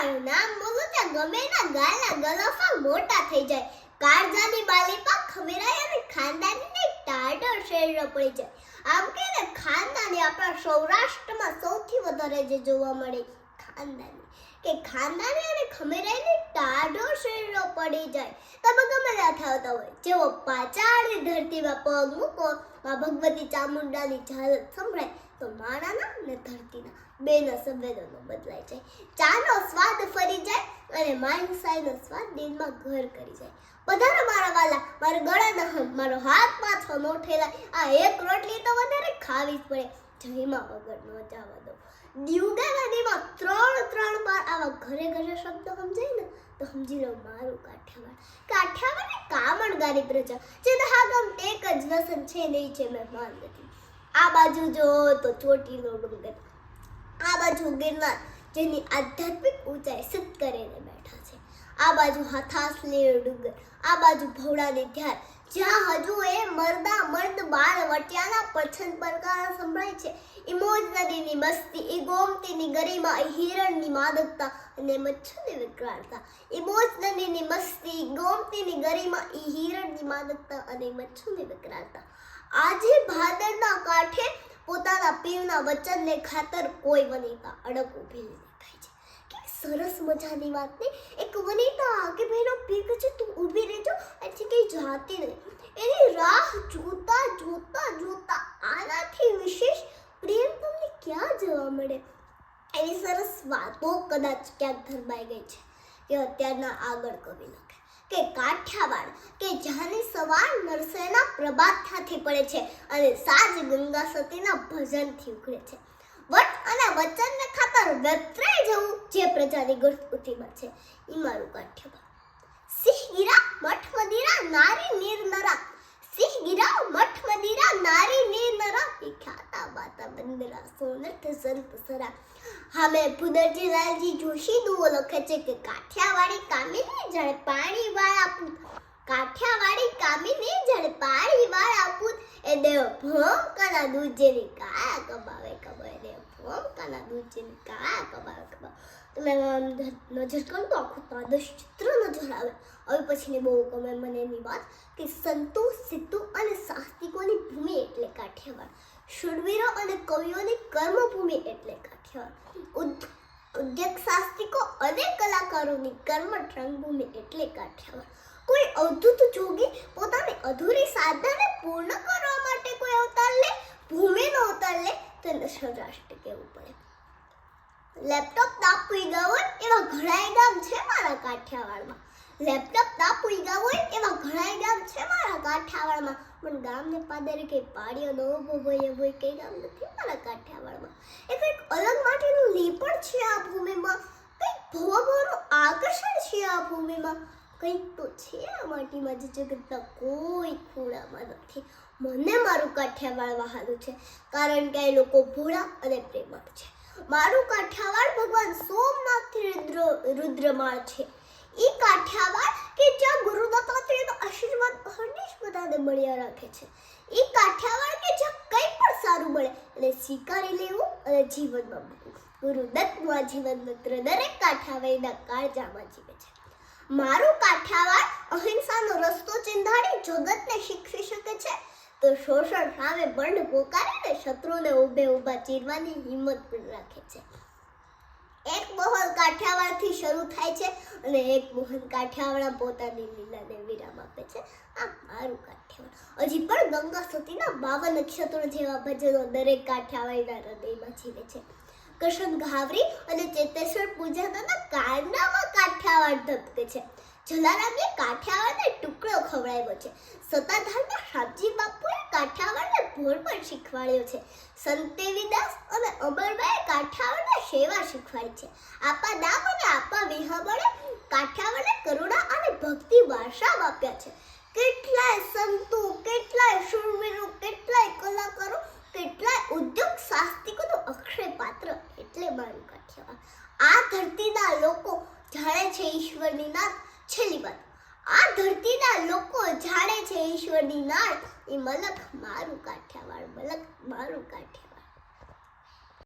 કાઠિયાવાડ નામ બોલો ત્યાં ગમે ના મોટા થઈ જાય. કાળજાની બાલીપા ખમેરાય અને ખાનદાનીને ટાઢો શેરડો પડી જાય. આમ કે ને ખાનદાની આપણા સૌરાષ્ટ્રમાં સૌથી વધારે જે જોવા મળે ખાનદાની, કે ખાનદાની અને ખમેરાયને ટાઢો શેરડો પડી જાય. તમે ગમે ત્યાં થતા હોય, જેવો પાચાળી ધરતીમાં પગ મૂકો, માં ભગવતી ચામુંડાની ઝાલત સંભળાય તો માણાના ને ધરતીના. બેના સંવેદનો બદલાય જાય. ચાનો સ્વાદ ફરી જાય અને માનસાઈનો સ્વાદ દિલમાં ઘર કરી જાય. બધાના મારા વાલા, મારા ગળાના હમ, મારો હાથ પાછો નો ઠેલાય. આ એક રોટલી તો વધારે ખાવી જ પડે. જયમાં વગર ન જવા દો. દીવગા નદીમાં ત્રણ ત્રણ બાર આવા ઘરે ઘરે શબ્દ સમજાય ને, તો સમજી લો મારું કાઠિયાવાડ. કાઠિયાવાડ કામણ કામણગારી પ્રજા. જે દહાગમ એક જ વસન છે નહીં છે મહેમાન નથી. આ બાજુ જો તો ચોટીનો ડુંગર. આ બાજુ ગિરનાર, જેની આધ્યાત્મિક ઊંચાઈ સિદ્ધ કરીને બેઠા છે. આ બાજુ હથાસલેર ડુંગર, આ બાજુ ભવડાની ધ્યાન, જ્યાં હજુ એ મરદા મર્દ બાળ વટિયાના પછન પરકાર સંભળાય છે. ઈ મોજ નદીની મસ્તી એ ગોમતીની ગરિમા એ હિરણની માદકતા અને મચ્છરની વિકરાળતા. ઈ મોજ નદીની મસ્તી ગોમતીની ગરિમા એ હિરણની માદકતા અને મચ્છરની વિકરાળતા. આજે ભાદરના કાંઠે પોતાના પીવના વચનને ખાતર કોઈ વનિતા અડક ઊભેલી દેખાય છે. કે સરસ મજાની વાત ને એક વનિતા કે ભાઈનો પીર છે, તું ઊભી રહેજો. અહીંથી કઈ જાતી નહીં. એની રાહ જોતા જોતા જોતા આનાથી વિશેષ પ્રેમ તમને ક્યાં જોવા મળે? એની સરસ વાતો કદાચ ક્યાંક ધરબાઈ ગઈ છે. કે અત્યારના આગળ કવિ લખે કે કાઠિયાવાડ કે જ્યાંની સવાર નરસેના પ્રભાતથી પડે છે અને સાજ ગંગા સતીના ભજનથી ઉઘડે છે. વટ અને વચનને ખાતર વેતરાઈ જવું જે પ્રજાની ગુર્તુતિમાં છે. ઈ મારું કાઠિયાવાડ. સિંહ ગીરા મઠ મદિરા નારી નીર નરા. સિંહ ગીરા મઠ મદિરા નારી નીર નરા. ઈ ખ્યાતા બાતા બંદરા સોનઠ સંત સરા હામે પુનર્જીલાલજી જોશી દુઓ લખે છે કે કાઠિયાવાડી કામિની જાણે પાણી વાળા પૂત કાઠિયાવાડી કામિની જાણે પાણી વાળા પૂત એ દેવ ભોમ કના દૂધ જેવી કાયા કમાવે કમાવે દેવ ભોમ કના દૂધ જેવી કાયા કમાવે કમાવે તમે નજર કરો તો આખું તાદશ ચિત્ર નજર આવે હવે પછીની બહુ ગમે મને એની વાત કે સંતો સિદ્ધો અને સાહસિકોની ભૂમિ એટલે કાઠિયાવાડ શૂરવીરો અને કવિઓની કર્મભૂમિ એટલે કાઠિયાવાડ ઉદ્યોગ શાસ્ત્રિકો અને કલાકારોની કર્મઠ રંગભૂમિ એટલે કાઠિયાવાડ કોઈ અવધૂત જોગી પોતાની અધૂરી સાધનાને પૂર્ણ કરવા માટે કોઈ અવતાર લે, ભૂમિનો અવતાર લે, તેને સૌરાષ્ટ્ર કહેવું પડે. લેપટોપ ના પૂગ્યા હોય એવા ઘણાય ગામ છે મારા કાઠિયાવાડમાં. લેપટોપ ના પૂગ્યા હોય એવા ઘણાય ગામ છે મારા કાઠિયાવાડમાં. પણ ગામને પાદરે કંઈ પાડ્યો નો ઊભો હોય એવું હોય ગામ નથી મારા કાઠિયાવાડમાં. એ કંઈક અલગ માટેનું લીપણ છે આ ભૂમિમાં. કંઈક ભવભવનું આકર્ષણ છે આ ભૂમિમાં. કંઈક તો છે આ માટીમાં જે જગતના કોઈ ખૂણામાં નથી. મને મારું કાઠિયાવાડ વહાલું છે, કારણ કે એ લોકો ભોળા અને પ્રેમળ છે. મારું કાઠિયાવાડ ભગવાન સોમનાથથી રુદ્ર રુદ્રમાળ છે. એ કાઠિયાવાડ કે મળ્યા રાખે છે. એ કાઠિયાવાડ કે જ્યાં કંઈ પણ સારું મળે અને સ્વીકારી લેવું અને જીવનમાં મૂકવું. ગુરુ જીવન મંત્ર દરેક કાઠિયાવાડના કાળજામાં જીવે છે. મારું કાઠિયાવાડ અહિંસાનો રસ્તો ચિંધાડી જગતને શીખવી શકે છે. તો શોષણ સામે બંધ પોકારીને શત્રુને ઊભે ઊભા ચીરવાની હિંમત પણ રાખે છે. એક મોહન કાઠિયાવાડથી શરૂ થાય છે અને એક મોહન કાઠિયાવાડા પોતાની લીલાને વિરામ આપે છે. આ મારું કાઠિયાવાડ. હજી પણ ગંગા સતીના બાવન નક્ષત્રો જેવા ભજનો દરેક કાઠિયાવાડના હૃદયમાં જીવે છે. કૃષ્ણ ઘાવરી અને ચેતેશ્વર પૂજાના કારનામાં કાઠિયાવાડ ધબકે છે. જલારામે કાઠિયાવાડને ટુકડો ખવડાવ્યો છે. સતાધારના હાજી બાપુએ કાઠિયાવાડને ભોર પણ શીખવાડ્યો છે. સંત દેવીદાસ અને અમરબાઈએ કાઠિયાવાડને સેવા શીખવાડી છે. આપા દામ અને આપા વિહબળે કાઠિયાવાડને કરુણા અને ભક્તિ વારસા આપ્યા છે. કેટલાય સંતો, કેટલાય શૂરવીરો, કેટલાય કલાકારો કેટલાય ઉદ્યોગ સાહસિકોનો અક્ષય પાત્ર એટલે મારું કાઠિયાવાડ આ ધરતીના લોકો જાણે છે ઈશ્વરની નાદ છેલ્લી વાત આ ધરતીના લોકો જાણે છે ઈશ્વરની નાળ. એ મલક મારું કાઠિયાવાડ મલક મારું કાઠિયાવાડ.